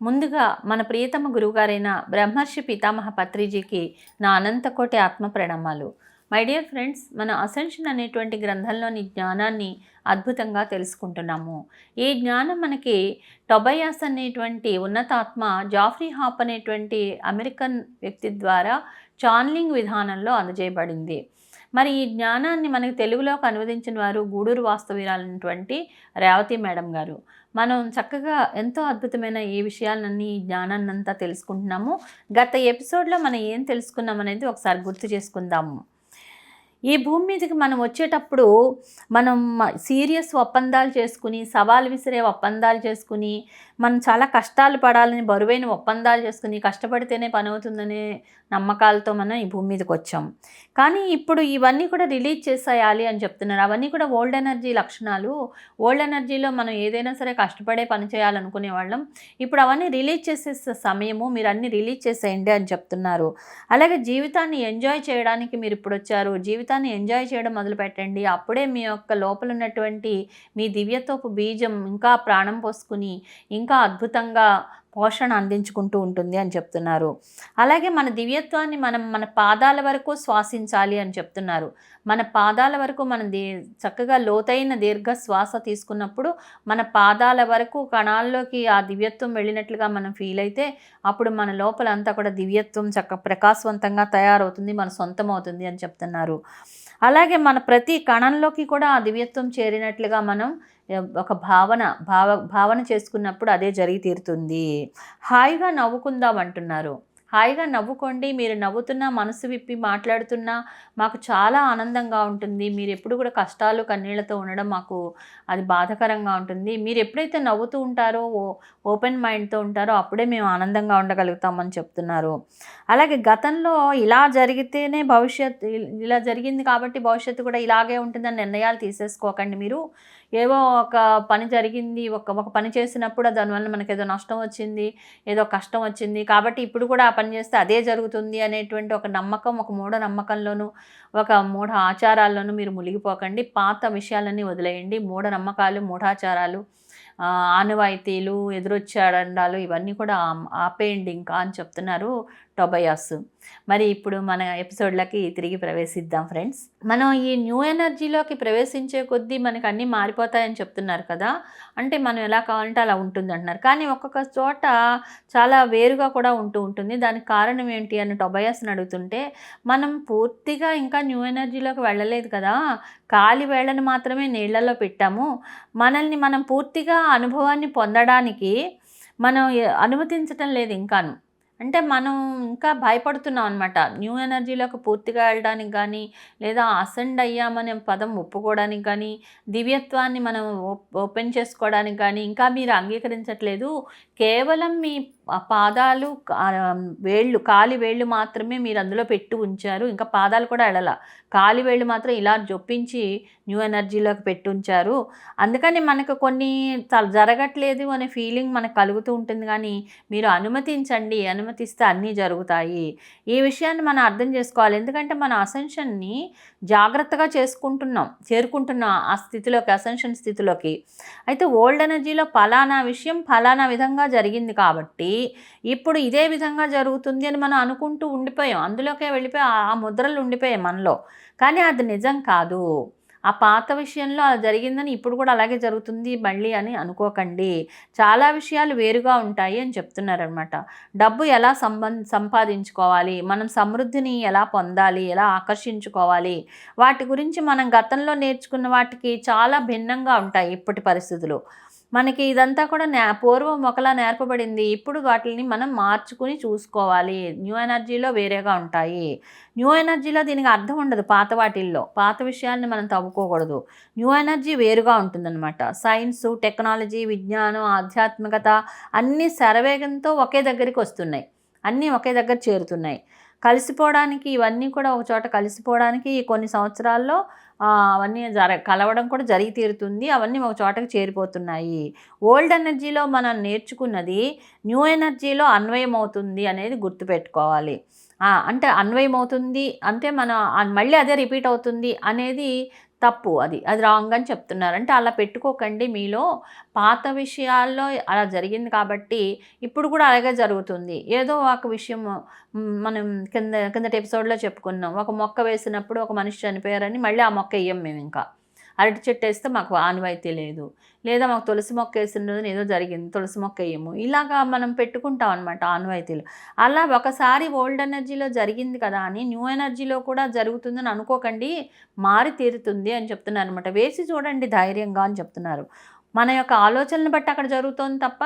ముందుగా మన ప్రియతమ గురువుగారైన బ్రహ్మర్షి పితామహ పత్రిజీకి నా అనంతకోటి ఆత్మ ప్రణామాలు. మై డియర్ ఫ్రెండ్స్ మన అసెన్షన్ అనేటువంటి గ్రంథంలోని జ్ఞానాన్ని అద్భుతంగా తెలుసుకుంటున్నాము. ఈ జ్ఞానం మనకి టొబయాస్ అనేటువంటి ఉన్నతాత్మ జాఫ్రీ హాప్ అనేటువంటి అమెరికన్ వ్యక్తి ద్వారా చాన్లింగ్ విధానంలో అందజేయబడింది. మరి ఈ జ్ఞానాన్ని మనకి తెలుగులోకి అనువదించిన వారు గూడూరు వాస్తవీరాలైనటువంటి రేవతి మేడం గారు. మనం చక్కగా ఎంతో అద్భుతమైన ఈ విషయాలన్నీ ఈ జ్ఞానాన్ని అంతా తెలుసుకుంటున్నాము. గత ఎపిసోడ్లో మనం ఏం తెలుసుకున్నాం అనేది ఒకసారి గుర్తు చేసుకుందాము. ఈ భూమి మీదకి మనం వచ్చేటప్పుడు మనం సీరియస్ ఒప్పందాలు చేసుకుని సవాలు విసిరే ఒప్పందాలు చేసుకుని మనం చాలా కష్టాలు పడాలని బరువైన ఒప్పందాలు చేసుకుని కష్టపడితేనే పని అవుతుందనే నమ్మకాలతో మనం ఈ భూమి మీదకి వచ్చాం. కానీ ఇప్పుడు ఇవన్నీ కూడా రిలీజ్ చేసేయాలి అని చెప్తున్నారు. అవన్నీ కూడా ఓల్డ్ ఎనర్జీ లక్షణాలు. ఓల్డ్ ఎనర్జీలో మనం ఏదైనా సరే కష్టపడే పని చేయాలనుకునే వాళ్ళం. ఇప్పుడు అవన్నీ రిలీజ్ చేసే సమయము మీరు అన్ని రిలీజ్ చేసేయండి అని చెప్తున్నారు. అలాగే జీవితాన్ని ఎంజాయ్ చేయడానికి మీరు ఇప్పుడు వచ్చారు. జీవితాన్ని ఎంజాయ్ చేయడం మొదలు పెట్టండి. అప్పుడే మీ యొక్క లోపల ఉన్నటువంటి మీ దివ్యతోపు బీజం ఇంకా ప్రాణం పోసుకుని ఇంకా అద్భుతంగా పోషణ అందించుకుంటూ ఉంటుంది అని చెప్తున్నారు. అలాగే మన దివ్యత్వాన్ని మనం మన పాదాల వరకు శ్వాసించాలి అని చెప్తున్నారు. మన పాదాల వరకు మనం దే చక్కగా లోతైన దీర్ఘ శ్వాస తీసుకున్నప్పుడు మన పాదాల వరకు కణాల్లోకి ఆ దివ్యత్వం వెళ్ళినట్లుగా మనం ఫీల్ అయితే అప్పుడు మన లోపల అంతా కూడా దివ్యత్వం చక్క ప్రకాశవంతంగా తయారవుతుంది మన సొంతం అవుతుంది అని చెప్తున్నారు. అలాగే మన ప్రతి కణంలోకి కూడా ఆ దివ్యత్వం చేరినట్లుగా మనం ఒక భావన భావ భావన చేసుకున్నప్పుడు అదే జరిగి తీరుతుంది. హాయిగా నవ్వుకుందాం అంటున్నారు. హాయిగా నవ్వుకోండి మీరు నవ్వుతున్నా మనసు విప్పి మాట్లాడుతున్నా మాకు చాలా ఆనందంగా ఉంటుంది. మీరు ఎప్పుడు కూడా కష్టాలు కన్నీళ్ళతో ఉండడం మాకు అది బాధకరంగా ఉంటుంది. మీరు ఎప్పుడైతే నవ్వుతూ ఉంటారో ఓపెన్ మైండ్తో ఉంటారో అప్పుడే మేము ఆనందంగా ఉండగలుగుతామని చెప్తున్నారు. అలాగే గతంలో ఇలా జరిగితేనే భవిష్యత్ ఇలా జరిగింది కాబట్టి భవిష్యత్తు కూడా ఇలాగే ఉంటుందని నిర్ణయాలు తీసేసుకోకండి మీరు. ఏవో ఒక పని జరిగింది ఒక ఒక పని చేసినప్పుడు దానివల్ల మనకి ఏదో నష్టం వచ్చింది ఏదో కష్టం వచ్చింది. కాబట్టి ఇప్పుడు కూడా ఆ పని చేస్తే అదే జరుగుతుంది అనేటువంటి ఒక నమ్మకం ఒక మూఢ నమ్మకంలోనూ ఒక మూఢ ఆచారాల్లోనూ మీరు మునిగిపోకండి. పాత విషయాలన్నీ వదిలేయండి. మూఢ నమ్మకాలు మూఢాచారాలు ఆనవాయితీలు ఎదురొచ్చాడండాలు ఇవన్నీ కూడా ఆపేయండి ఇంకా అని చెప్తున్నారు టొబయాస్. మరి ఇప్పుడు మన ఎపిసోడ్లకి తిరిగి ప్రవేశిద్దాం ఫ్రెండ్స్. మనం ఈ న్యూ ఎనర్జీలోకి ప్రవేశించే కొద్దీ మనకు అన్నీ మారిపోతాయని చెప్తున్నారు కదా. అంటే మనం ఎలా కావాలంటే అలా ఉంటుంది అంటున్నారు. కానీ ఒక్కొక్క చోట చాలా వేరుగా కూడా ఉంటూ ఉంటుంది. దానికి కారణం ఏంటి అని టొబయాస్ని అడుగుతుంటే మనం పూర్తిగా ఇంకా న్యూ ఎనర్జీలోకి వెళ్ళలేదు కదా. కాలి వేళ్ళని మాత్రమే నీళ్ళలో పెట్టాము. మనల్ని మనం పూర్తిగా అనుభవాన్ని పొందడానికి మనం అనుమతించటం లేదు ఇంకాను. అంటే మనం ఇంకా భయపడుతున్నాం అనమాట న్యూ ఎనర్జీలోకి పూర్తిగా వెళ్ళడానికి కానీ లేదా అసెండ్ అయ్యామనే పదం ఒప్పుకోవడానికి కానీ దివ్యత్వాన్ని మనం ఓపెన్ చేసుకోవడానికి కానీ ఇంకా మీరు అంగీకరించట్లేదు. కేవలం మీ పాదాలు వేళ్ళు కాలి వేళ్ళు మాత్రమే మీరు అందులో పెట్టి ఉంచారు. ఇంకా పాదాలు కూడా ఎడల. కాలి వేళ్ళు మాత్రం ఇలా జొప్పించి న్యూ ఎనర్జీలోకి పెట్టి ఉంచారు. అందుకని మనకు కొన్ని జరగట్లేదు అనే ఫీలింగ్ మనకు కలుగుతూ ఉంటుంది. కానీ మీరు అనుమతించండి. అనుమతిస్తే అన్నీ జరుగుతాయి. ఈ విషయాన్ని మనం అర్థం చేసుకోవాలి. ఎందుకంటే మన అసెన్షన్ని జాగ్రత్తగా చేసుకుంటున్నాం చేరుకుంటున్నాం ఆ స్థితిలోకి అసెన్షన్ స్థితిలోకి. అయితే ఓల్డ్ ఎనర్జీలో ఫలానా విషయం ఫలానా విధంగా జరిగింది కాబట్టి ఇప్పుడు ఇదే విధంగా జరుగుతుంది అని మనం అనుకుంటూ ఉండిపోయాం. అందులోకే వెళ్ళిపోయి ఆ- ముద్రలు ఉండిపోయాయి మనలో. కానీ అది నిజం కాదు. ఆ పాత విషయంలో అలా జరిగిందని ఇప్పుడు కూడా అలాగే జరుగుతుంది మళ్ళీ అని అనుకోకండి. చాలా విషయాలు వేరుగా ఉంటాయి అని చెప్తున్నారనమాట డబ్బు ఎలా సంబం సంపాదించుకోవాలి? మనం సమృద్ధిని ఎలా పొందాలి? ఎలా ఆకర్షించుకోవాలి? వాటి గురించి మనం గతంలో నేర్చుకున్న వాటికి చాలా భిన్నంగా ఉంటాయి ఇప్పటి పరిస్థితులు. మనకి ఇదంతా కూడా నే పూర్వం ఒకలా నేర్పబడింది. ఇప్పుడు వాటిని మనం మార్చుకుని చూసుకోవాలి. న్యూ ఎనర్జీలో వేరేగా ఉంటాయి. న్యూ ఎనర్జీలో దీనికి అర్థం ఉండదు పాత వాటిల్లో. పాత విషయాల్ని మనం తవ్వుకోకూడదు. న్యూ ఎనర్జీ వేరుగా ఉంటుందన్నమాట. సైన్స్ టెక్నాలజీ విజ్ఞానం ఆధ్యాత్మికత అన్నీ శరవేగంతో ఒకే దగ్గరికి వస్తున్నాయి. అన్నీ ఒకే దగ్గర చేరుతున్నాయి. కలిసిపోవడానికి ఇవన్నీ కూడా ఒక చోట కలిసిపోవడానికి కొన్ని సంవత్సరాల్లో అవన్నీ జర కలవడం కూడా జరిగి తీరుతుంది. అవన్నీ ఒక చోటకి చేరిపోతున్నాయి. ఓల్డ్ ఎనర్జీలో మనం నేర్చుకున్నది న్యూ ఎనర్జీలో అన్వయం అవుతుంది అనేది గుర్తుపెట్టుకోవాలి. అంటే అన్వయం అవుతుంది అంటే మన మళ్ళీ అదే రిపీట్ అవుతుంది అనేది తప్పు అది అది రాంగ్ అని చెప్తున్నారు అంటే అలా పెట్టుకోకండి మీలో. పాత విషయాల్లో అలా జరిగింది కాబట్టి ఇప్పుడు కూడా అలాగే జరుగుతుంది. ఏదో ఒక విషయం మనం కింద కిందటి ఎపిసోడ్లో చెప్పుకున్నాం. ఒక మొక్క వేసినప్పుడు ఒక మనిషి చనిపోయారని మళ్ళీ ఆ మొక్క వేయం మేము ఇంకా అరటి చెట్టు వేస్తే మాకు ఆనవాయితీ లేదు. లేదా మాకు తులసి మొక్క వేసిన ఏదో జరిగింది తులసి మొక్క వేయము. ఇలాగా మనం పెట్టుకుంటాం అనమాట ఆనవాయితీలు. అలా ఒకసారి ఓల్డ్ ఎనర్జీలో జరిగింది కదా అని న్యూ ఎనర్జీలో కూడా జరుగుతుందని అనుకోకండి మారి తీరుతుంది అని చెప్తున్నారు అనమాట వేసి చూడండి ధైర్యంగా అని చెప్తున్నారు. మన యొక్క ఆలోచనలు బట్టి అక్కడ జరుగుతోంది తప్ప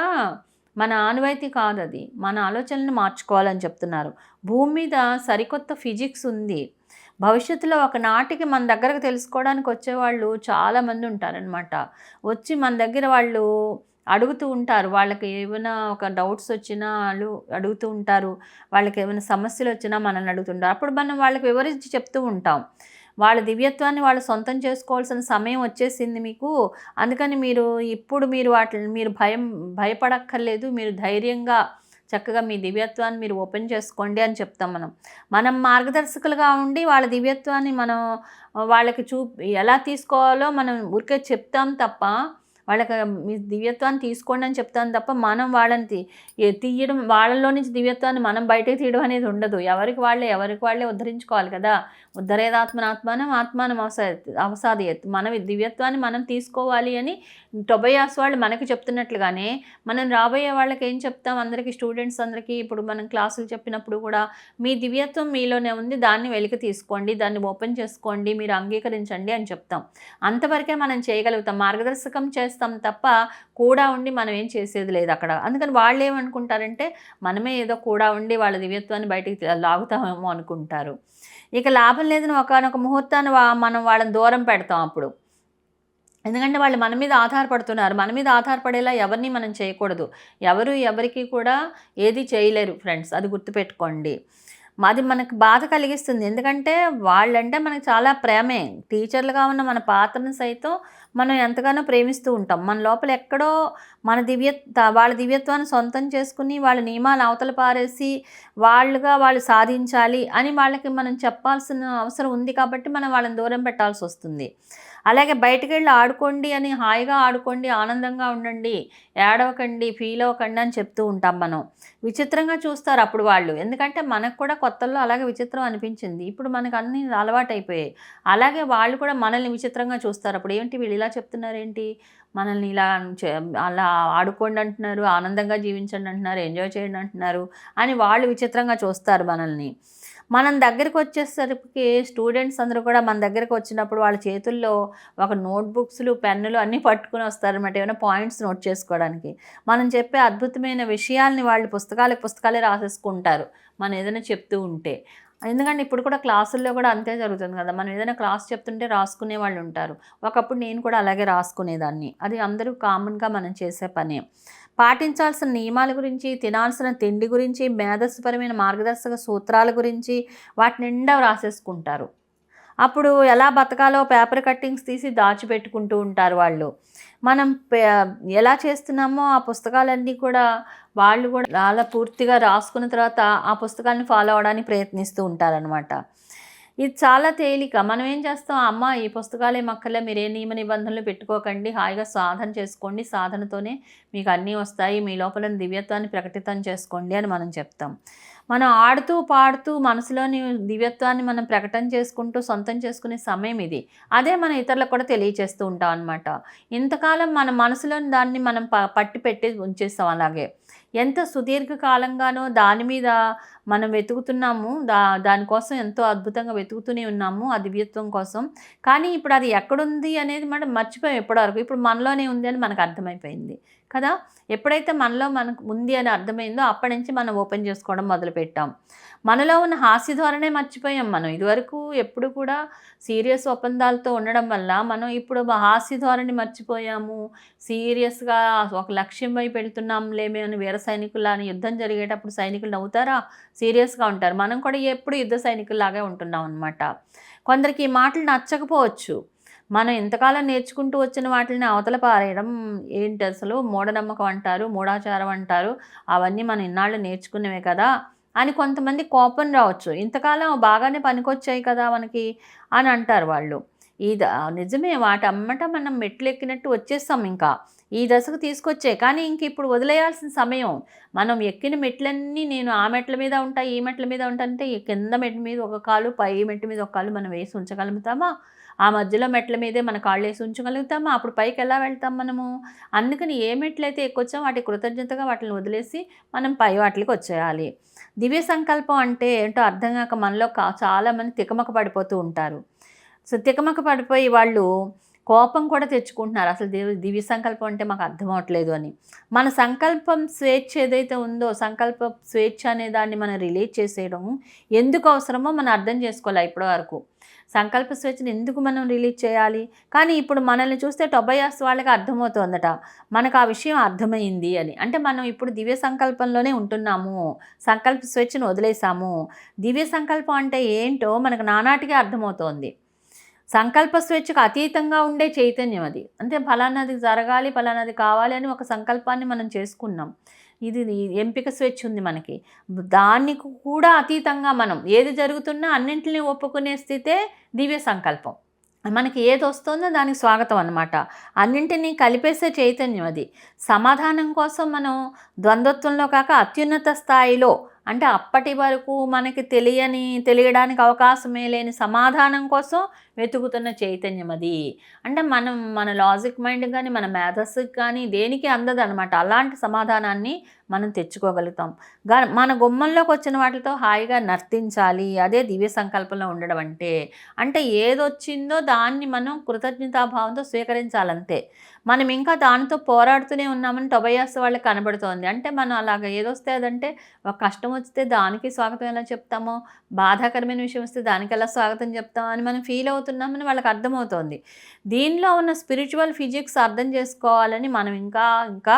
మన ఆనవాయితీ కాదు అది. మన ఆలోచనలను మార్చుకోవాలని చెప్తున్నారు. భూమి మీద సరికొత్త ఫిజిక్స్ ఉంది. భవిష్యత్తులో ఒక నాటికి మన దగ్గరకు తెలుసుకోవడానికి వచ్చేవాళ్ళు చాలామంది ఉంటారనమాట వచ్చి మన దగ్గర వాళ్ళు అడుగుతూ ఉంటారు. వాళ్ళకి ఏమైనా ఒక డౌట్స్ వచ్చినా వాళ్ళు అడుగుతూ ఉంటారు. వాళ్ళకి ఏమైనా సమస్యలు వచ్చినా మనల్ని అడుగుతుంటారు అప్పుడు మనం వాళ్ళకి వివరించి చెప్తూ ఉంటాం. వాళ్ళ దివ్యత్వాన్ని వాళ్ళు సొంతం చేసుకోవాల్సిన సమయం వచ్చేసింది మీకు. అందుకని మీరు ఇప్పుడు మీరు వాటిని మీరు భయం భయపడక్కర్లేదు. మీరు ధైర్యంగా చక్కగా మీ దివ్యత్వాన్ని మీరు ఓపెన్ చేసుకోండి అని చెప్తాం మనం. మనం మార్గదర్శకులుగా ఉండి వాళ్ళ దివ్యత్వాన్ని మనం వాళ్ళకి చూ ఎలా తీసుకోవాలో మనం ఊరికే చెప్తాం తప్ప వాళ్ళకి మీ దివ్యత్వాన్ని తీసుకోండి అని చెప్తాను తప్ప మనం వాళ్ళని తీ- తీయడం వాళ్ళలో నుంచి దివ్యత్వాన్ని మనం బయటకు తీయడం అనేది ఉండదు. ఎవరికి వాళ్ళే ఎవరికి వాళ్ళే ఉద్ధరించుకోవాలి కదా. ఉద్ధరేదాత్మనాత్మానం ఆత్మానం అవసా అవసాదయత్. మన దివ్యత్వాన్ని మనం తీసుకోవాలి అని టొబయాస్ వాళ్ళు మనకి చెప్తున్నట్లుగానే మనం రాబోయే వాళ్ళకి ఏం చెప్తాం? అందరికీ స్టూడెంట్స్ అందరికీ ఇప్పుడు మనం క్లాసులు చెప్పినప్పుడు కూడా మీ దివ్యత్వం మీలోనే ఉంది దాన్ని వెలికి తీసుకోండి దాన్ని ఓపెన్ చేసుకోండి మీరు అంగీకరించండి అని చెప్తాం. అంతవరకే మనం చేయగలుగుతాం మార్గదర్శకం చేస్తాం తప్ప కూడా ఉండి మనం ఏం చేసేది లేదు అక్కడ. అందుకని వాళ్ళు ఏమనుకుంటారంటే మనమే ఏదో కూడా ఉండి వాళ్ళ దివ్యత్వాన్ని బయటికి లాగుతామేమో అనుకుంటారు. ఇక లాభం లేదని ఒకనొక ముహూర్తాన్ని మనం వాళ్ళని దూరం పెడతాం అప్పుడు. ఎందుకంటే వాళ్ళు మన మీద ఆధారపడుతున్నారు. మన మీద ఆధారపడేలా ఎవరిని మనం చేయకూడదు. ఎవరు ఎవరికి కూడా ఏది చేయలేరు ఫ్రెండ్స్. అది గుర్తుపెట్టుకోండి. మాది మనకు బాధ కలిగిస్తుంది. ఎందుకంటే వాళ్ళంటే మనకు చాలా ప్రేమే. టీచర్లుగా ఉన్న మన పాత్రను సైతం మనం ఎంతగానో ప్రేమిస్తూ ఉంటాం. మన లోపల ఎక్కడో మన దివ్య వాళ్ళ దివ్యత్వాన్ని సొంతం చేసుకుని వాళ్ళ నియమాలు అవతల పారేసి వాళ్ళుగా వాళ్ళు సాధించాలి అని వాళ్ళకి మనం చెప్పాల్సిన అవసరం ఉంది కాబట్టి మనం వాళ్ళని దూరం పెట్టాల్సి వస్తుంది. అలాగే బయటికి వెళ్ళి ఆడుకోండి అని హాయిగా ఆడుకోండి ఆనందంగా ఉండండి ఏడవకండి ఫీల్ అవ్వకండి అని చెప్తూ ఉంటాం మనం. విచిత్రంగా చూస్తారు అప్పుడు వాళ్ళు. ఎందుకంటే మనకు కూడా కొత్తల్లో అలాగే విచిత్రం అనిపించింది. ఇప్పుడు మనకు అన్ని అలవాటైపోయాయి. అలాగే వాళ్ళు కూడా మనల్ని విచిత్రంగా చూస్తారు. అప్పుడు ఏంటి వీళ్ళు ఇలా చెప్తున్నారు ఏంటి మనల్ని ఇలా చే- అలా ఆడుకోండి అంటున్నారు ఆనందంగా జీవించండి అంటున్నారు ఎంజాయ్ చేయండి అంటున్నారు అని వాళ్ళు విచిత్రంగా చూస్తారు మనల్ని. మనం దగ్గరికి వచ్చేసరికి స్టూడెంట్స్ అందరూ కూడా మన దగ్గరికి వచ్చినప్పుడు వాళ్ళ చేతుల్లో ఒక నోట్బుక్స్లు పెన్నులు అన్నీ పట్టుకుని వస్తారనమాట ఏమైనా పాయింట్స్ నోట్ చేసుకోవడానికి. మనం చెప్పే అద్భుతమైన విషయాల్ని వాళ్ళు పుస్తకాలకు పుస్తకాలే రాసేసుకుంటారు మనం ఏదైనా చెప్తూ ఉంటే. ఎందుకంటే ఇప్పుడు కూడా క్లాసుల్లో కూడా అంతే జరుగుతుంది కదా మనం ఏదైనా క్లాస్ చెప్తుంటే రాసుకునే వాళ్ళు ఉంటారు. ఒకప్పుడు నేను కూడా అలాగే రాసుకునేదాన్ని. అది అందరూ కామన్గా మనం చేసే పనే. పాటించాల్సిన నియమాల గురించి తినాల్సిన తిండి గురించి మేధస్సుపరమైన మార్గదర్శక సూత్రాల గురించి వాటి నిండా రాసేసుకుంటారు. అప్పుడు ఎలా బతకాలో పేపర్ కట్టింగ్స్ తీసి దాచిపెట్టుకుంటూ ఉంటారు వాళ్ళు. మనం ఎలా చేస్తున్నామో ఆ పుస్తకాలన్నీ కూడా వాళ్ళు కూడా చాలా పూర్తిగా రాసుకున్న తర్వాత ఆ పుస్తకాన్ని ఫాలో అవడానికి ప్రయత్నిస్తూ ఉంటారనమాట ఇది చాలా తేలిక. మనం ఏం చేస్తాం? అమ్మ ఈ పుస్తకాలే మక్కలే మీరే నియమ నిబంధనలు పెట్టుకోకండి హాయిగా సాధన చేసుకోండి. సాధనతోనే మీకు అన్నీ వస్తాయి. మీ లోపల దివ్యత్వాన్ని ప్రకటితం చేసుకోండి అని మనం చెప్తాం. మనం ఆడుతూ పాడుతూ మనసులోని దివ్యత్వాన్ని మనం ప్రకటన చేసుకుంటూ సొంతం చేసుకునే సమయం ఇది. అదే మనం ఇతరులకు కూడా తెలియచేస్తూ ఉంటాం అనమాట ఇంతకాలం మన మనసులోని దాన్ని మనం ప పట్టి పెట్టి ఉంచేస్తాం అలాగే. ఎంత సుదీర్ఘకాలంగానో దాని మీద మనం వెతుకుతున్నాము దా దానికోసం ఎంతో అద్భుతంగా వెతుకుతూనే ఉన్నాము ఆ దివ్యత్వం కోసం. కానీ ఇప్పుడు అది ఎక్కడుంది అనేది మనం మర్చిపోయాం ఎప్పటివరకు. ఇప్పుడు మనలోనే ఉంది అని మనకు అర్థమైపోయింది. కదా? ఎప్పుడైతే మనలో మనకు ఉంది అని అర్థమైందో అప్పటి నుంచి మనం ఓపెన్ చేసుకోవడం మొదలుపెట్టాం. మనలో ఉన్న హాస్య ధోరణే మర్చిపోయాం మనం. ఇదివరకు ఎప్పుడు కూడా సీరియస్ ఒప్పందాలతో ఉండడం వల్ల మనం ఇప్పుడు హాస్య ధోరణి మర్చిపోయాము. సీరియస్గా ఒక లక్ష్యం వైపు వెళ్తున్నాం లేమే అని వీర సైనికులని అని యుద్ధం జరిగేటప్పుడు సైనికులు నవ్వుతారా? సీరియస్గా ఉంటారు. మనం కూడా ఎప్పుడు యుద్ధ సైనికుల్లాగే ఉంటున్నాం అనమాట కొందరికి ఈ మాటలు నచ్చకపోవచ్చు. మనం ఇంతకాలం నేర్చుకుంటూ వచ్చిన వాటిని అవతల పారేయడం ఏంటి అసలు? మూఢనమ్మకం అంటారు మూఢాచారం అంటారు. అవన్నీ మనం ఇన్నాళ్ళు నేర్చుకునేవే కదా అని కొంతమంది కోపం రావచ్చు. ఇంతకాలం బాగానే పనికొచ్చాయి కదా మనకి అని అంటారు వాళ్ళు. ఈ ద- నిజమే వాటి అమ్మట మనం మెట్లు ఎక్కినట్టు వచ్చేస్తాం ఇంకా. ఈ దశకు తీసుకొచ్చే. కానీ ఇంక ఇప్పుడు వదిలేయాల్సిన సమయం. మనం ఎక్కిన మెట్లన్నీ నేను ఆ మెట్ల మీద ఉంటా ఈ మెట్ల మీద ఉంటా అంటే ఈ కింద మెట్ల మీద ఒక కాలు పై మెట్ల మీద ఒక కాలు మనం వేసి ఉంచగలుగుతామా? ఆ మధ్యలో మెట్ల మీదే మన కాళ్ళు వేసి ఉంచగలుగుతామా? అప్పుడు పైకి ఎలా వెళ్తాం మనము? అందుకని ఏ మెట్లయితే ఎక్కొచ్చామో వాటి కృతజ్ఞతగా వాటిని వదిలేసి మనం పై వాటికి వచ్చేయాలి. దివ్య సంకల్పం అంటే ఏంటో అర్థం కాక మనలో కా- చాలామంది తికమక పడిపోతూ ఉంటారు. సో తికమక పడిపోయి వాళ్ళు కోపం కూడా తెచ్చుకుంటున్నారు. అసలు దేవు దివ్య సంకల్పం అంటే మాకు అర్థం అవట్లేదు అని. మన సంకల్పం స్వేచ్ఛ ఏదైతే ఉందో సంకల్ప స్వేచ్ఛ అనే దాన్ని మనం రిలీజ్ చేసేయడం ఎందుకు అవసరమో మనం అర్థం చేసుకోవాలి ఇప్పటి వరకు సంకల్ప స్వేచ్ఛను ఎందుకు మనం రిలీజ్ చేయాలి? కానీ ఇప్పుడు మనల్ని చూస్తే టొబయాస్ వాళ్ళకి అర్థమవుతోందట. మనకు ఆ విషయం అర్థమైంది అని. అంటే మనం ఇప్పుడు దివ్య సంకల్పంలోనే ఉంటున్నాము. సంకల్ప స్వేచ్ఛను వదిలేసాము దివ్య సంకల్పం అంటే ఏంటో మనకు నానాటిగా అర్థమవుతోంది. సంకల్ప స్వేచ్ఛకు అతీతంగా ఉండే చైతన్యం అది. అంటే ఫలానాది జరగాలి ఫలానాది కావాలి అని ఒక సంకల్పాన్ని మనం చేసుకున్నాం. ఇది ఎంపిక స్వేచ్ఛ ఉంది మనకి. దానికి కూడా అతీతంగా మనం ఏది జరుగుతున్నా అన్నింటినీ ఒప్పుకునే స్థితే దివ్య సంకల్పం. మనకి ఏది వస్తుందో దానికి స్వాగతం అన్నమాట. అన్నింటినీ కలిపేసే చైతన్యం అది. సమాధానం కోసం మనం ద్వంద్వత్వంలో కాక అత్యున్నత స్థాయిలో అంటే అప్పటి వరకు మనకి తెలియని తెలియడానికి అవకాశమే లేని సమాధానం కోసం వెతుకుతున్న చైతన్యం అది. అంటే మనం మన లాజిక్ మైండ్ కానీ మన మేధస్సుకి కానీ దేనికి అందదనమాట. అలాంటి సమాధానాన్ని మనం తెచ్చుకోగలుగుతాం. గా మన గుమ్మంలోకి వచ్చిన వాటితో హాయిగా నర్తించాలి అదే దివ్య సంకల్పంలో ఉండడం అంటే అంటే ఏదొచ్చిందో దాన్ని మనం కృతజ్ఞతాభావంతో స్వీకరించాలంతే. మనం ఇంకా దానితో పోరాడుతూనే ఉన్నామని టొబయాస్ వాళ్ళకి కనబడుతోంది. అంటే మనం అలాగ ఏదొస్తే అదంటే ఒక కష్టం వస్తే దానికి స్వాగతం ఎలా చెప్తామో బాధాకరమైన విషయం వస్తే దానికి ఎలా స్వాగతం చెప్తామో అని మనం ఫీల్ అవుతున్నామని వాళ్ళకి అర్థమవుతోంది. దీనిలో ఉన్న స్పిరిచువల్ ఫిజిక్స్ అర్థం చేసుకోవాలని మనం ఇంకా ఇంకా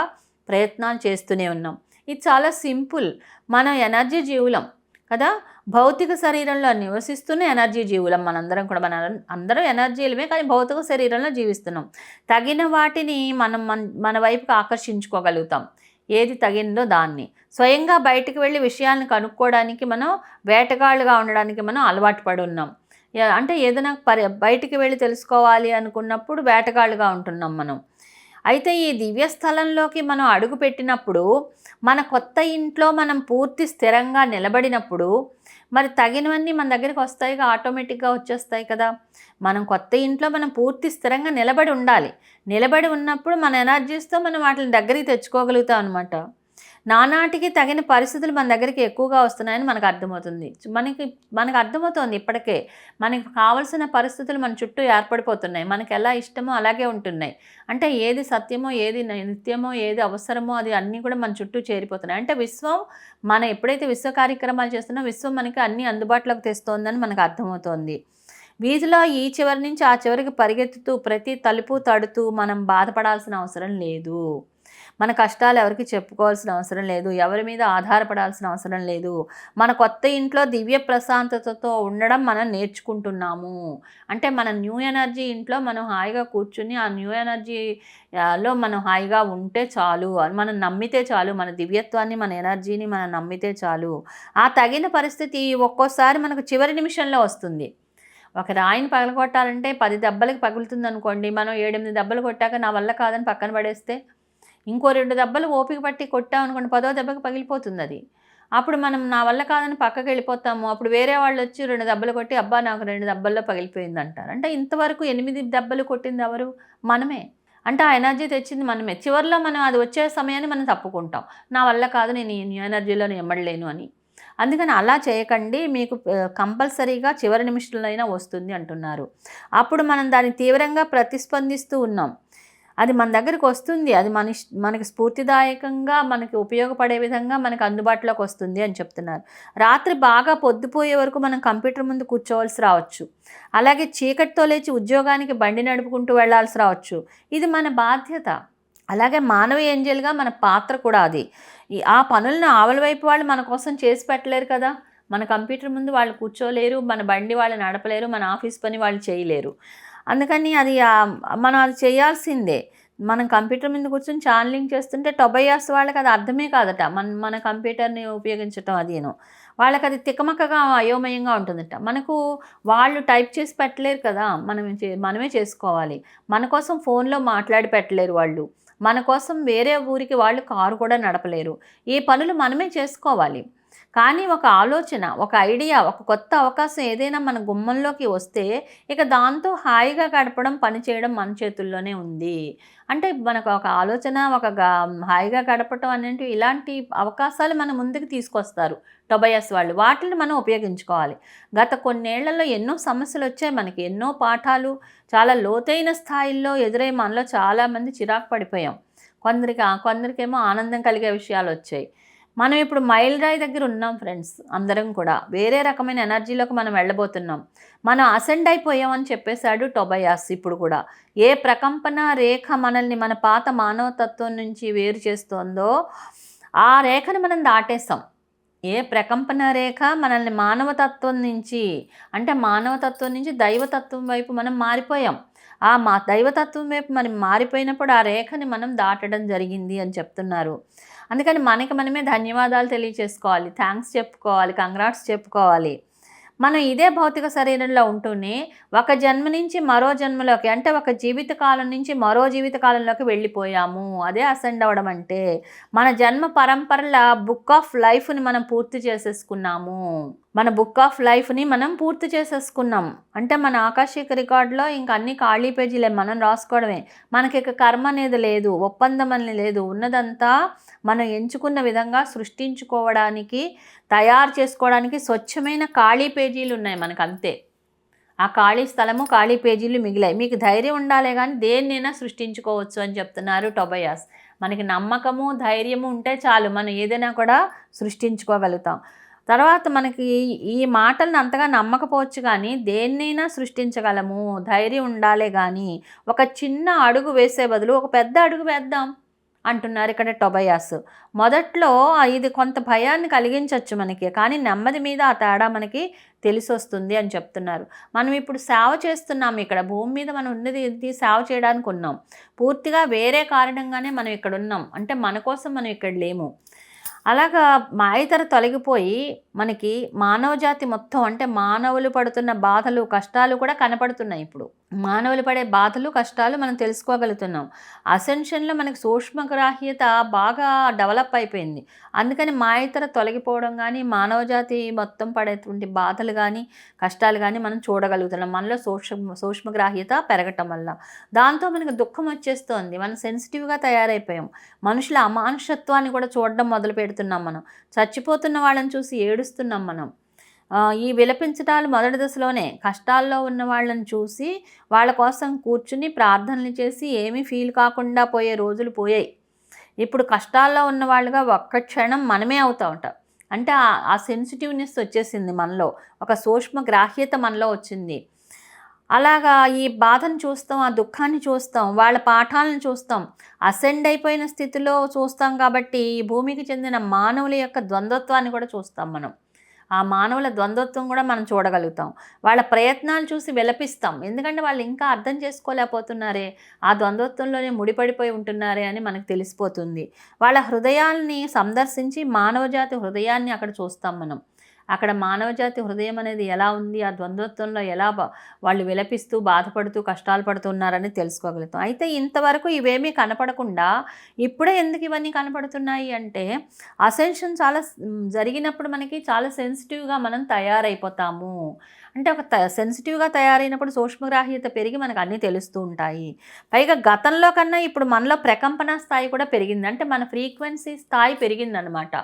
ప్రయత్నాలు చేస్తూనే ఉన్నాం. ఇది చాలా సింపుల్. మనం ఎనర్జీ జీవులం కదా? భౌతిక శరీరంలో నివసిస్తున్న ఎనర్జీ జీవులం. మనందరం కూడా మన అందరం ఎనర్జీలమే కానీ భౌతిక శరీరంలో జీవిస్తున్నాం. తగిన వాటిని మనం మన మన వైపుకి ఆకర్షించుకోగలుగుతాం. ఏది తగిందో దాన్ని. స్వయంగా బయటికి వెళ్ళి విషయాలను కనుక్కోవడానికి మనం వేటగాళ్ళుగా ఉండడానికి మనం అలవాటు పడి ఉన్నాం. అంటే ఏదైనా పరి బయటికి వెళ్ళి తెలుసుకోవాలి అనుకున్నప్పుడు వేటగాళ్ళుగా ఉంటున్నాం మనం. అయితే ఈ దివ్య స్థలంలోకి మనం అడుగు పెట్టినప్పుడు మన కొత్త ఇంట్లో మనం పూర్తి స్థిరంగా నిలబడినప్పుడు మరి తగినవన్నీ మన దగ్గరికి వస్తాయి ఆటోమేటిక్గా వచ్చేస్తాయి కదా. మనం కొత్త ఇంట్లో మనం పూర్తి స్థిరంగా నిలబడి ఉండాలి. నిలబడి ఉన్నప్పుడు మన ఎనర్జీస్తో మనం వాటిని దగ్గరికి తెచ్చుకోగలుగుతాం అనమాట నానాటికి తగిన పరిస్థితులు మన దగ్గరికి ఎక్కువగా వస్తున్నాయని మనకు అర్థమవుతుంది. మనకి మనకు అర్థమవుతుంది ఇప్పటికే. మనకి కావలసిన పరిస్థితులు మన చుట్టూ ఏర్పడిపోతున్నాయి. మనకి ఎలా ఇష్టమో అలాగే ఉంటున్నాయి. అంటే ఏది సత్యమో ఏది నిత్యమో ఏది అవసరమో అది అన్నీ కూడా మన చుట్టూ చేరిపోతున్నాయి. అంటే విశ్వం మన ఎప్పుడైతే విశ్వ కార్యక్రమాలు చేస్తున్నా విశ్వం మనకి అన్నీ అందుబాటులోకి తెస్తోందని మనకు అర్థమవుతోంది. వీధిలో ఈ చివరి నుంచి ఆ చివరికి పరిగెత్తుతూ ప్రతి తలుపు తడుతూ మనం బాధపడాల్సిన అవసరం లేదు. మన కష్టాలు ఎవరికి చెప్పుకోవాల్సిన అవసరం లేదు ఎవరి మీద ఆధారపడాల్సిన అవసరం లేదు. మన కొత్త ఇంట్లో దివ్య ప్రశాంతతతో ఉండడం మనం నేర్చుకుంటున్నాము. అంటే మన న్యూ ఎనర్జీ ఇంట్లో మనం హాయిగా కూర్చుని ఆ న్యూ ఎనర్జీలో మనం హాయిగా ఉంటే చాలు. అని మనం నమ్మితే చాలు. మన దివ్యత్వాన్ని మన ఎనర్జీని మనం నమ్మితే చాలు. ఆ తగిన పరిస్థితి ఒక్కోసారి మనకు చివరి నిమిషంలో వస్తుంది. ఒక రాయిని పగలగొట్టాలంటే పది దెబ్బలకి పగులుతుంది అనుకోండి మనం ఏడెనిమిది దెబ్బలు కొట్టాక నా వల్ల కాదని పక్కన పడేస్తే ఇంకో రెండు దెబ్బలు ఓపిక పట్టి కొట్టామనుకోండి పదో దెబ్బకి పగిలిపోతుంది అది అప్పుడు మనం నా వల్ల కాదని పక్కకి వెళ్ళిపోతాము. అప్పుడు వేరే వాళ్ళు వచ్చి రెండు దెబ్బలు కొట్టి అబ్బా నాకు రెండు దెబ్బల్లో పగిలిపోయింది అంటారు అంటే ఇంతవరకు ఎనిమిది దెబ్బలు కొట్టింది ఎవరు? మనమే. అంటే ఆ ఎనర్జీ తెచ్చింది మనమే. చివరిలో మనం అది వచ్చే సమయాన్ని మనం తప్పుకుంటాం. నా వల్ల కాదు నేను ఈ న్యూ ఎనర్జీలో ఎమ్మడలేను అని. అందుకని అలా చేయకండి. మీకు కంపల్సరీగా చివరి నిమిషంలో అయినా వస్తుంది అంటున్నారు. అప్పుడు మనం దాన్ని తీవ్రంగా ప్రతిస్పందిస్తూ ఉన్నాం. అది మన దగ్గరికి వస్తుంది. అది మన మనకి స్ఫూర్తిదాయకంగా మనకి ఉపయోగపడే విధంగా మనకి అందుబాటులోకి వస్తుంది అని చెప్తున్నారు. రాత్రి బాగా పొద్దుపోయే వరకు మనం కంప్యూటర్ ముందు కూర్చోవలసి రావచ్చు. అలాగే చీకటితో లేచి ఉద్యోగానికి బండి నడుపుకుంటూ వెళ్ళాల్సి రావచ్చు. ఇది మన బాధ్యత. అలాగే మానవ ఏంజల్గా మన పాత్ర కూడా అది. ఈ ఆ పనులను ఆవల వైపు వాళ్ళు మన కోసం చేసి పెట్టలేరు కదా. మన కంప్యూటర్ ముందు వాళ్ళు కూర్చోలేరు మన బండి వాళ్ళు నడపలేరు మన ఆఫీస్ పని వాళ్ళు చేయలేరు. అందుకని అది మనం అది చేయాల్సిందే. మనం కంప్యూటర్ మీద కూర్చొని ఛానలింగ్ చేస్తుంటే టొబయాస్ వాళ్ళకి అది అర్థమే కాదట. మన మన కంప్యూటర్ని ఉపయోగించటం అదేను. వాళ్ళకి అది తికమకగా అయోమయంగా ఉంటుందట. మనకు వాళ్ళు టైప్ చేసి పెట్టలేరు కదా. మనం చే- మనమే చేసుకోవాలి. మన కోసం ఫోన్లో మాట్లాడి పెట్టలేరు వాళ్ళు. మన కోసం వేరే ఊరికి వాళ్ళు కారు కూడా నడపలేరు. ఈ పనులు మనమే చేసుకోవాలి. కానీ ఒక ఆలోచన ఒక ఐడియా ఒక కొత్త అవకాశం ఏదైనా మన గుమ్మంలోకి వస్తే ఇక దాంతో హాయిగా గడపడం పని చేయడం మన చేతుల్లోనే ఉంది. అంటే మనకు ఒక ఆలోచన ఒక హాయిగా గడపటం అనేవి ఇలాంటి అవకాశాలు మన ముందుకు తీసుకొస్తారు. టొబయస్ వాళ్ళు వాటిని మనం ఉపయోగించుకోవాలి. గత కొన్నేళ్ళలో ఎన్నో సమస్యలు వచ్చాయి మనకి. ఎన్నో పాఠాలు చాలా లోతైన స్థాయిల్లో ఎదురై మనలో చాలామంది చిరాకు పడిపోయాం. కొందరికి కొందరికేమో ఆనందం కలిగే విషయాలు వచ్చాయి. మనం ఇప్పుడు మైల్ రాయి దగ్గర ఉన్నాం ఫ్రెండ్స్ అందరం కూడా. వేరే రకమైన ఎనర్జీలోకి మనం వెళ్ళబోతున్నాం. మనం అసెండ్ అయిపోయామని చెప్పేశాడు టొబయాస్ ఇప్పుడు కూడా. ఏ ప్రకంపన రేఖ మనల్ని మన పాత మానవతత్వం నుంచి వేరు చేస్తోందో ఆ రేఖను మనం దాటేస్తాం ఏ ప్రకంపన రేఖ మనల్ని మానవతత్వం నుంచి అంటే మానవతత్వం నుంచి దైవతత్వం వైపు మనం మారిపోయాం. ఆ మా దైవతత్వం వైపు మనం మారిపోయినప్పుడు ఆ రేఖని మనం దాటడం జరిగింది అని చెప్తున్నారు. అందుకని మనకి మనమే ధన్యవాదాలు తెలియచేసుకోవాలి. థ్యాంక్స్ చెప్పుకోవాలి. కంగ్రాట్స్ చెప్పుకోవాలి. మనం ఇదే భౌతిక శరీరంలో ఉంటూనే ఒక జన్మ నుంచి మరో జన్మలోకి అంటే ఒక జీవిత కాలం నుంచి మరో జీవితకాలంలోకి వెళ్ళిపోయాము. అదే అసెండ్ అవ్వడం అంటే మన జన్మ పరంపరల బుక్ ఆఫ్ లైఫ్ని మనం పూర్తి చేసేసుకున్నాము. మన బుక్ ఆఫ్ లైఫ్ని మనం పూర్తి చేసేసుకున్నాం. అంటే మన ఆకాశిక రికార్డులో ఇంక అన్ని ఖాళీ పేజీలే మనం రాసుకోవడమే. మనకి ఇక కర్మ అనేది లేదు ఒప్పందం అనేది లేదు. ఉన్నదంతా మనం ఎంచుకున్న విధంగా సృష్టించుకోవడానికి తయారు చేసుకోవడానికి స్వచ్ఛమైన ఖాళీ పేజీలు ఉన్నాయి మనకు అంతే ఆ ఖాళీ స్థలము ఖాళీ పేజీలు మిగిలాయి. మీకు ధైర్యం ఉండాలే కానీ దేన్నైనా సృష్టించుకోవచ్చు అని చెప్తున్నారు టొబయాస్. మనకి నమ్మకము ధైర్యము ఉంటే చాలు మనం ఏదైనా కూడా సృష్టించుకోగలుగుతాం. తర్వాత మనకి ఈ మాటలను అంతగా నమ్మకపోవచ్చు కానీ దేన్నైనా సృష్టించగలము. ధైర్యం ఉండాలే కానీ ఒక చిన్న అడుగు వేసే బదులు ఒక పెద్ద అడుగు వేద్దాం అంటున్నారు ఇక్కడ టొబయాస్. మొదట్లో ఇది కొంత భయాన్ని కలిగించవచ్చు మనకి కానీ నెమ్మది మీద ఆ తేడా మనకి తెలిసొస్తుంది అని చెప్తున్నారు. మనం ఇప్పుడు సేవ చేస్తున్నాం ఇక్కడ భూమి మీద మనం ఉన్నది ఇది సేవ చేయడానికి ఉన్నాం. పూర్తిగా వేరే కారణంగానే మనం ఇక్కడ ఉన్నాం. అంటే మన కోసం మనం ఇక్కడ లేము. అలాగా మాయతర తొలగిపోయి మనకి మానవజాతి మొత్తం అంటే మానవులు పడుతున్న బాధలు కష్టాలు కూడా కనపడుతున్నాయి ఇప్పుడు. మానవులు పడే బాధలు కష్టాలు మనం తెలుసుకోగలుగుతున్నాం. అసెన్షన్లో మనకి సూక్ష్మగ్రాహ్యత బాగా డెవలప్ అయిపోయింది. అందుకని మాయతర తొలగిపోవడం కానీ మానవజాతి మొత్తం పడేటువంటి బాధలు కానీ కష్టాలు కానీ మనం చూడగలుగుతున్నాం. మనలో సూక్ష్మ సూక్ష్మగ్రాహ్యత పెరగటం వల్ల. దాంతో మనకు దుఃఖం వచ్చేస్తోంది. మనం సెన్సిటివ్గా తయారైపోయాం. మనుషుల అమానుషత్వాన్ని కూడా చూడడం మొదలు పెడుతున్నాం మనం. చచ్చిపోతున్న వాళ్ళని చూసి ఏడుస్తున్నాం మనం. ఈ విలపించటాలు మొదటి దశలోనే కష్టాల్లో ఉన్న వాళ్ళని చూసి వాళ్ళ కోసం కూర్చుని ప్రార్థనలు చేసి ఏమీ ఫీల్ కాకుండా పోయే రోజులు పోయాయి. ఇప్పుడు కష్టాల్లో ఉన్న వాళ్ళుగా ఒక్క క్షణం మనమే అవుతా ఉంటాం. అంటే ఆ- ఆ సెన్సిటివ్నెస్ వచ్చేసింది మనలో ఒక సూక్ష్మ గ్రాహ్యత మనలో వచ్చింది. అలాగా ఈ బాధను చూస్తాం ఆ దుఃఖాన్ని చూస్తాం వాళ్ళ పాఠాలను చూస్తాం. అసెండ్ అయిపోయిన స్థితిలో చూస్తాం కాబట్టి ఈ భూమికి చెందిన మానవుల యొక్క ద్వంద్వత్వాన్ని కూడా చూస్తాం మనం. ఆ మానవుల ద్వంద్వత్వం కూడా మనం చూడగలుగుతాం. వాళ్ళ ప్రయత్నాలు చూసి విలపిస్తాం. ఎందుకంటే వాళ్ళు ఇంకా అర్థం చేసుకోలేకపోతున్నారే. ఆ ద్వంద్వత్వంలోనే ముడిపడిపోయి ఉంటున్నారే అని మనకు తెలిసిపోతుంది. వాళ్ళ హృదయాల్ని సందర్శించి మానవజాతి హృదయాన్ని అక్కడ చూస్తాం మనం. అక్కడ మానవజాతి హృదయం అనేది ఎలా ఉంది? ఆ ద్వంద్వత్వంలో ఎలా వాళ్ళు విలపిస్తూ బాధపడుతూ కష్టాలు పడుతున్నారని తెలుసుకోగలుగుతాం. అయితే ఇంతవరకు ఇవేమీ కనపడకుండా ఇప్పుడే ఎందుకు ఇవన్నీ కనపడుతున్నాయి అంటే అసెన్షన్ చాలా జరిగినప్పుడు మనకి చాలా సెన్సిటివ్గా మనం తయారైపోతాము. అంటే ఒక త సెన్సిటివ్గా తయారైనప్పుడు సూక్ష్మగ్రాహ్యత పెరిగి మనకు అన్నీ తెలుస్తూ ఉంటాయి. పైగా గతంలో కన్నా ఇప్పుడు మనలో ప్రకంపన స్థాయి కూడా పెరిగింది. అంటే మన ఫ్రీక్వెన్సీ స్థాయి పెరిగిందనమాట.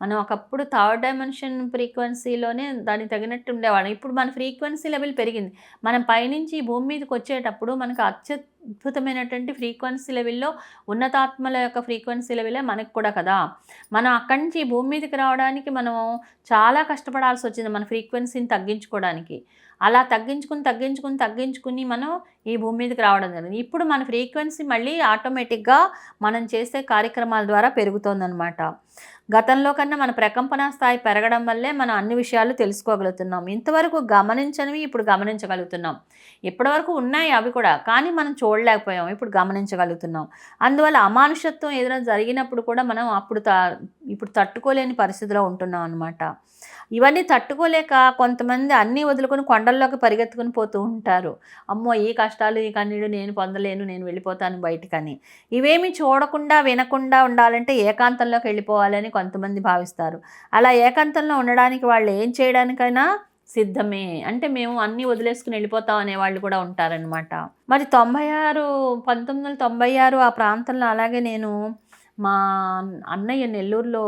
మనం ఒకప్పుడు థర్డ్ డైమెన్షన్ ఫ్రీక్వెన్సీలోనే దానికి తగినట్టు ఉండేవాళ్ళం. ఇప్పుడు మన ఫ్రీక్వెన్సీ లెవెల్ పెరిగింది. మనం పైనుంచి భూమి మీదకి వచ్చేటప్పుడు మనకు అత్యద్భుతమైనటువంటి ఫ్రీక్వెన్సీ లెవెల్లో ఉన్నతాత్మల యొక్క ఫ్రీక్వెన్సీ లెవెలే మనకు కూడా కదా. మనం అక్కడి నుంచి భూమి మీదకి రావడానికి మనం చాలా కష్టపడాల్సి వచ్చింది మన ఫ్రీక్వెన్సీని తగ్గించుకోవడానికి. అలా తగ్గించుకుని తగ్గించుకుని తగ్గించుకుని మనం ఈ భూమి మీదకి రావడం జరిగింది. ఇప్పుడు మన ఫ్రీక్వెన్సీ మళ్ళీ ఆటోమేటిక్గా మనం చేసే కార్యక్రమాల ద్వారా పెరుగుతోందనమాట గతంలో కన్నా మన ప్రకంపన స్థాయి పెరగడం వల్లే మనం అన్ని విషయాలు తెలుసుకోగలుగుతున్నాం. ఇంతవరకు గమనించనివి ఇప్పుడు గమనించగలుగుతున్నాం. ఇప్పటివరకు ఉన్నాయి అవి కూడా కానీ మనం చూడలేకపోయాం. ఇప్పుడు గమనించగలుగుతున్నాం. అందువల్ల అమానుషత్వం ఏదైనా జరిగినప్పుడు కూడా మనం అప్పుడు త ఇప్పుడు తట్టుకోలేని పరిస్థితిలో ఉంటున్నాం అనమాట ఇవన్నీ తట్టుకోలేక కొంతమంది అన్నీ వదులుకొని కొండల్లోకి పరిగెత్తుకుని పోతూ ఉంటారు. అమ్మో ఈ కష్టాలు ఈ కన్నీడు నేను పొందలేను నేను వెళ్ళిపోతాను బయటికని. ఇవేమి చూడకుండా వినకుండా ఉండాలంటే ఏకాంతంలోకి వెళ్ళిపోవాలని కొంతమంది భావిస్తారు. అలా ఏకాంతంలో ఉండడానికి వాళ్ళు ఏం చేయడానికైనా సిద్ధమే. అంటే మేము అన్నీ వదిలేసుకుని వెళ్ళిపోతాం అనే వాళ్ళు కూడా ఉంటారనమాట మరి తొంభై ఆరు పంతొమ్మిది వందల తొంభై ఆరు ఆ ప్రాంతంలో అలాగే నేను మా అన్నయ్య నెల్లూరులో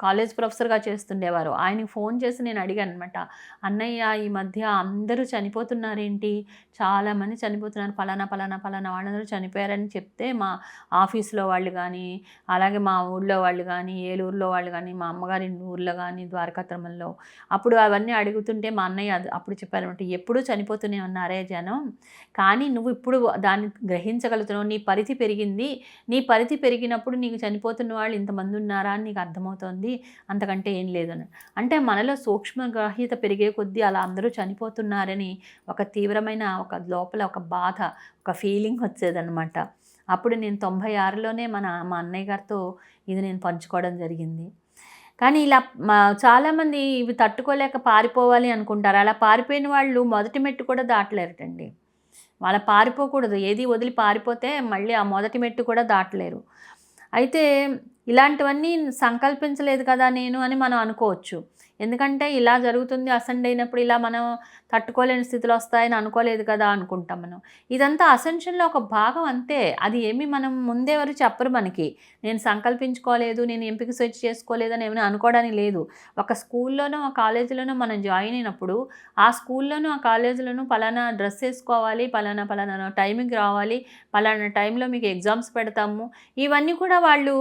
కాలేజ్ ప్రొఫెసర్గా చేస్తుండేవారు. ఆయనకి ఫోన్ చేసి నేను అడిగాను అనమాట అన్నయ్య ఈ మధ్య అందరూ చనిపోతున్నారేంటి? చాలామంది చనిపోతున్నారు. పలానా పలానా పలానా వాళ్ళందరూ చనిపోయారని చెప్తే మా ఆఫీస్లో వాళ్ళు కానీ అలాగే మా ఊళ్ళో వాళ్ళు కానీ ఏలూరులో వాళ్ళు కానీ మా అమ్మగారి ఊర్లో కానీ ద్వారకాత్రమంలో అప్పుడు అవన్నీ అడుగుతుంటే మా అన్నయ్య అది- అప్పుడు చెప్పారనమాట ఎప్పుడూ చనిపోతూనే ఉన్నారే జనం? కానీ నువ్వు ఇప్పుడు దాన్ని గ్రహించగలుగుతున్నావు. నీ పరిధి పెరిగింది. నీ పరిధి పెరిగినప్పుడు నీకు చనిపోతున్న వాళ్ళు ఇంతమంది ఉన్నారా అని నీకు అర్థమవుతోంది. అంతకంటే ఏం లేదని. అంటే మనలో సూక్ష్మగ్రాహ్యత పెరిగే కొద్దీ అలా అందరూ చనిపోతున్నారని ఒక తీవ్రమైన ఒక లోపల ఒక బాధ ఒక ఫీలింగ్ వచ్చేదనమాట అప్పుడు నేను తొంభై ఆరులోనే మన మా అన్నయ్య గారితో ఇది నేను పంచుకోవడం జరిగింది. కానీ ఇలా మా చాలామంది ఇవి తట్టుకోలేక పారిపోవాలి అనుకుంటారు. అలా పారిపోయిన వాళ్ళు మొదటి మెట్టు కూడా దాటలేరటండి. వాళ్ళ పారిపోకూడదు. ఏది వదిలి పారిపోతే మళ్ళీ ఆ మొదటి మెట్టు కూడా దాటలేరు. అయితే ఇలాంటివన్నీ సంకల్పించలేదు కదా నేను అని మనం అనుకోవచ్చు. ఎందుకంటే ఇలా జరుగుతుంది అసెండ్ అయినప్పుడు ఇలా మనం తట్టుకోలేని స్థితిలో వస్తాయని అనుకోలేదు కదా అనుకుంటాం మనం. ఇదంతా అసెన్షన్లో ఒక భాగం అంతే. అది ఏమి మనం ముందేవరు చెప్పరు మనకి. నేను సంకల్పించుకోలేదు నేను ఎంపిక స్విచ్ చేసుకోలేదని ఏమైనా అనుకోవడానికి లేదు. ఒక స్కూల్లోనో ఒక కాలేజీలోనో మనం జాయిన్ అయినప్పుడు ఆ స్కూల్లోనూ ఆ కాలేజీలోనూ పలానా డ్రెస్ వేసుకోవాలి పలానా పలానా టైంకి రావాలి పలానా టైంలో మీకు ఎగ్జామ్స్ పెడతాము. ఇవన్నీ కూడా వాళ్ళు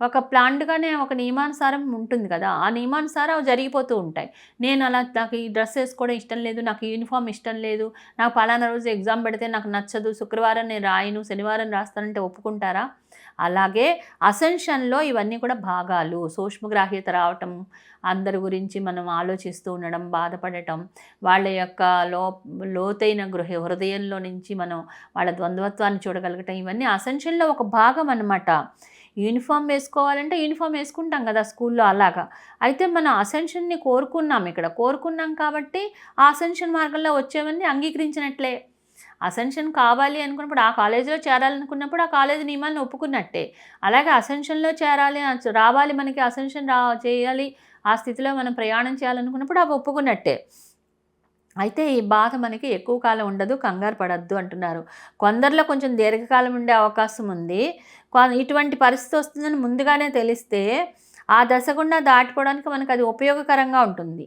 ఒక ప్లాన్డ్గానే ఒక నియమానుసారం ఉంటుంది కదా ఆ నియమానుసారం అవి జరిగిపోతూ ఉంటాయి. నేను అలా నాకు ఈ డ్రెస్ వేసుకోవడం ఇష్టం లేదు నాకు యూనిఫామ్ ఇష్టం లేదు నాకు పలానా రోజు ఎగ్జామ్ పెడితే నాకు నచ్చదు శుక్రవారం నేను రాయను శనివారం రాస్తానంటే ఒప్పుకుంటారా? అలాగే అసెన్షన్లో ఇవన్నీ కూడా భాగాలు. సూక్ష్మగ్రాహ్యత రావటం అందరి గురించి మనం ఆలోచిస్తూ ఉండడం బాధపడటం వాళ్ళ యొక్క లో లోతైన గృహ హృదయంలో నుంచి మనం వాళ్ళ ద్వంద్వత్వాన్ని చూడగలగటం ఇవన్నీ అసెన్షన్లో ఒక భాగం అన్నమాట. యూనిఫామ్ వేసుకోవాలంటే యూనిఫామ్ వేసుకుంటాం కదా స్కూల్లో అలాగా. అయితే మనం అసెన్షన్ని కోరుకున్నాం ఇక్కడ. కోరుకున్నాం కాబట్టి ఆ అసెన్షన్ మార్గంలో వచ్చేవన్నీ అంగీకరించినట్లే. అసెన్షన్ కావాలి అనుకున్నప్పుడు ఆ కాలేజీలో చేరాలనుకున్నప్పుడు ఆ కాలేజీ నియమాలను ఒప్పుకున్నట్టే. అలాగే అసెన్షన్లో చేరాలి రావాలి మనకి అసెన్షన్ రా చేయాలి ఆ స్థితిలో మనం ప్రయాణం చేయాలనుకున్నప్పుడు అవి ఒప్పుకున్నట్టే. అయితే ఈ బాధ మనకి ఎక్కువ కాలం ఉండదు కంగారు పడద్దు అంటున్నారు. కొందరిలో కొంచెం దీర్ఘకాలం ఉండే అవకాశం ఉంది. ఇటువంటి పరిస్థితి వస్తుందని ముందుగానే తెలిస్తే ఆ దశ గుండా దాటుకోవడానికి మనకు అది ఉపయోగకరంగా ఉంటుంది.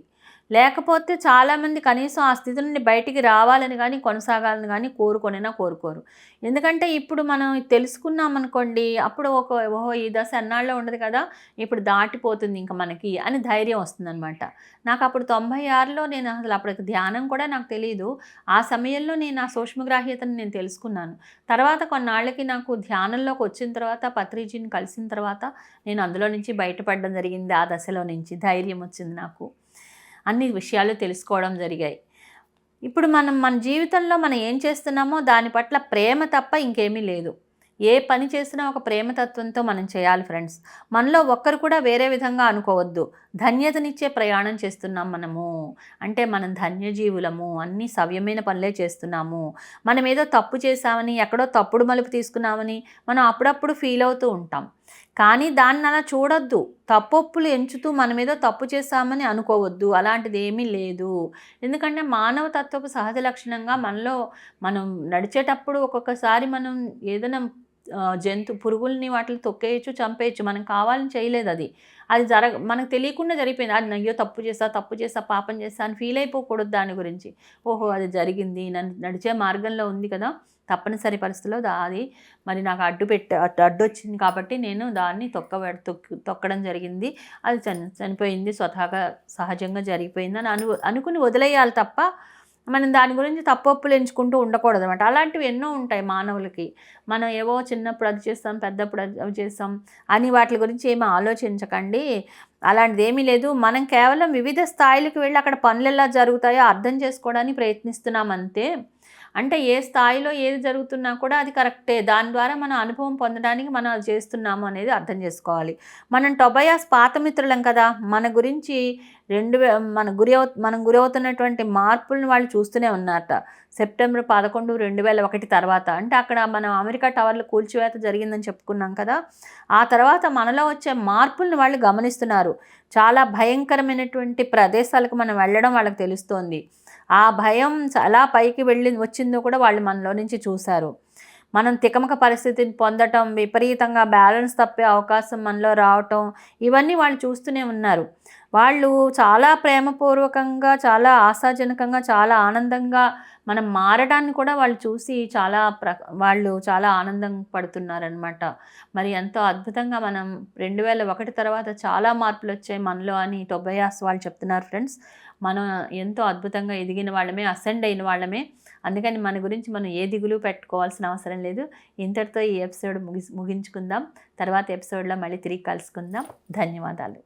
లేకపోతే చాలామంది కనీసం ఆ స్థితి నుండి బయటికి రావాలని కానీ కొనసాగాలని కానీ కోరుకొనినా కోరుకోరు. ఎందుకంటే ఇప్పుడు మనం తెలుసుకున్నాం అనుకోండి అప్పుడు ఒక ఓహో ఈ దశ ఎన్నాళ్ళలో ఉండదు కదా ఇప్పుడు దాటిపోతుంది ఇంకా మనకి అని ధైర్యం వస్తుందనమాట నాకు అప్పుడు తొంభై ఆరులో నేను అసలు అప్పుడు ధ్యానం కూడా నాకు తెలియదు ఆ సమయంలో నేను ఆ సూక్ష్మగ్రాహ్యతను నేను తెలుసుకున్నాను. తర్వాత కొన్నాళ్ళకి నాకు ధ్యానంలోకి వచ్చిన తర్వాత పత్రిజీని కలిసిన తర్వాత నేను అందులో నుంచి బయటపడడం జరిగింది ఆ దశలో నుంచి ధైర్యం వచ్చింది నాకు. అన్ని విషయాలు తెలుసుకోవడం జరిగాయి. ఇప్పుడు మనం మన జీవితంలో మనం ఏం చేస్తున్నామో దాని పట్ల ప్రేమ తప్ప ఇంకేమీ లేదు. ఏ పని చేసినా ఒక ప్రేమతత్వంతో మనం చేయాలి ఫ్రెండ్స్. మనలో ఒక్కరు కూడా వేరే విధంగా అనుకోవద్దు. ధన్యతనిచ్చే ప్రయాణం చేస్తున్నాం మనము. అంటే మనం ధన్యజీవులము. అన్నీ సవ్యమైన పనులే చేస్తున్నాము. మనం ఏదో తప్పు చేసామని ఎక్కడో తప్పుడు మలుపు తీసుకున్నామని మనం అప్పుడప్పుడు ఫీల్ అవుతూ ఉంటాం. కానీ దాన్ని అలా చూడొద్దు. తప్పొప్పులు ఎంచుతూ మన మీద తప్పు చేస్తామని అనుకోవద్దు. అలాంటిది ఏమీ లేదు. ఎందుకంటే మానవ తత్వపు సహజ లక్షణంగా మనలో మనం నడిచేటప్పుడు ఒక్కొక్కసారి మనం ఏదైనా జంతు పురుగుల్ని వాటిని తొక్కేయచ్చు చంపేయచ్చు. మనం కావాలని చేయలేదు అది. అది జరగ మనకు తెలియకుండా జరిగిపోయింది. అది అయ్యో తప్పు చేస్తా తప్పు చేస్తా పాపం చేస్తా అని ఫీల్ అయిపోకూడదు దాని గురించి. ఓహో అది జరిగింది. నన్ను నడిచే మార్గంలో ఉంది కదా. తప్పనిసరి పరిస్థితిలో అది మరి నాకు అడ్డు పెట్టి అడ్డు వచ్చింది కాబట్టి నేను దాన్ని తొక్క తొక్కడం జరిగింది. అది చని చనిపోయింది స్వతహాగా సహజంగా జరిగిపోయింది అని అను అనుకుని వదిలేయాలి తప్ప మనం దాని గురించి తప్పొప్పులు ఎంచుకుంటూ ఉండకూడదు అనమాట అలాంటివి ఎన్నో ఉంటాయి మానవులకి. మనం ఏవో చిన్నప్పుడు అది చేస్తాం పెద్దప్పుడు అది చేస్తాం అని వాటి గురించి ఏమీ ఆలోచించకండి. అలాంటిది ఏమీ లేదు. మనం కేవలం వివిధ స్థాయిలకు వెళ్ళి అక్కడ పనులు ఎలా జరుగుతాయో అర్థం చేసుకోవడానికి ప్రయత్నిస్తున్నాం అంతే. అంటే ఏ స్థాయిలో ఏది జరుగుతున్నా కూడా అది కరెక్టే. దాని ద్వారా మన అనుభవం పొందడానికి మనం అది చేస్తున్నాము అనేది అర్థం చేసుకోవాలి. మనం టొబయాస్ పాత మిత్రులం కదా? మన గురించి రెండు మన గురి అవు మనం గురి అవుతున్నటువంటి మార్పులను వాళ్ళు చూస్తూనే ఉన్నారట. సెప్టెంబర్ పదకొండు రెండు వేల ఒకటి తర్వాత. అంటే అక్కడ మనం అమెరికా టవర్లు కూల్చివేత జరిగిందని చెప్పుకున్నాం కదా. ఆ తర్వాత మనలో వచ్చే మార్పులను వాళ్ళు గమనిస్తున్నారు. చాలా భయంకరమైనటువంటి ప్రదేశాలకు మనం వెళ్ళడం వాళ్ళకి తెలుస్తోంది. ఆ భయం ఎలా పైకి వెళ్ళి వచ్చిందో కూడా వాళ్ళు మనలో నుంచి చూశారు. మనం తికమక పరిస్థితిని పొందటం విపరీతంగా బ్యాలెన్స్ తప్పే అవకాశం మనలో రావటం ఇవన్నీ వాళ్ళు చూస్తూనే ఉన్నారు. వాళ్ళు చాలా ప్రేమపూర్వకంగా చాలా ఆశాజనకంగా చాలా ఆనందంగా మనం మారడాన్ని కూడా వాళ్ళు చూసి చాలా ప్ర వాళ్ళు చాలా ఆనందం పడుతున్నారనమాట మరి ఎంతో అద్భుతంగా మనం రెండు వేల ఒకటి తర్వాత చాలా మార్పులు వచ్చాయి మనలో అని టొబయాస్ వాళ్ళు చెప్తున్నారు ఫ్రెండ్స్. మనం ఎంతో అద్భుతంగా ఎదిగిన వాళ్ళమే అసెండ్ అయిన వాళ్ళమే. అందుకని మన గురించి మనం ఏ దిగులు పెట్టుకోవాల్సిన అవసరం లేదు. ఇంతటితో ఈ ఎపిసోడ్ ముగి ముగించుకుందాం. తర్వాత ఎపిసోడ్లో మళ్ళీ తిరిగి కలుసుకుందాం. ధన్యవాదాలు.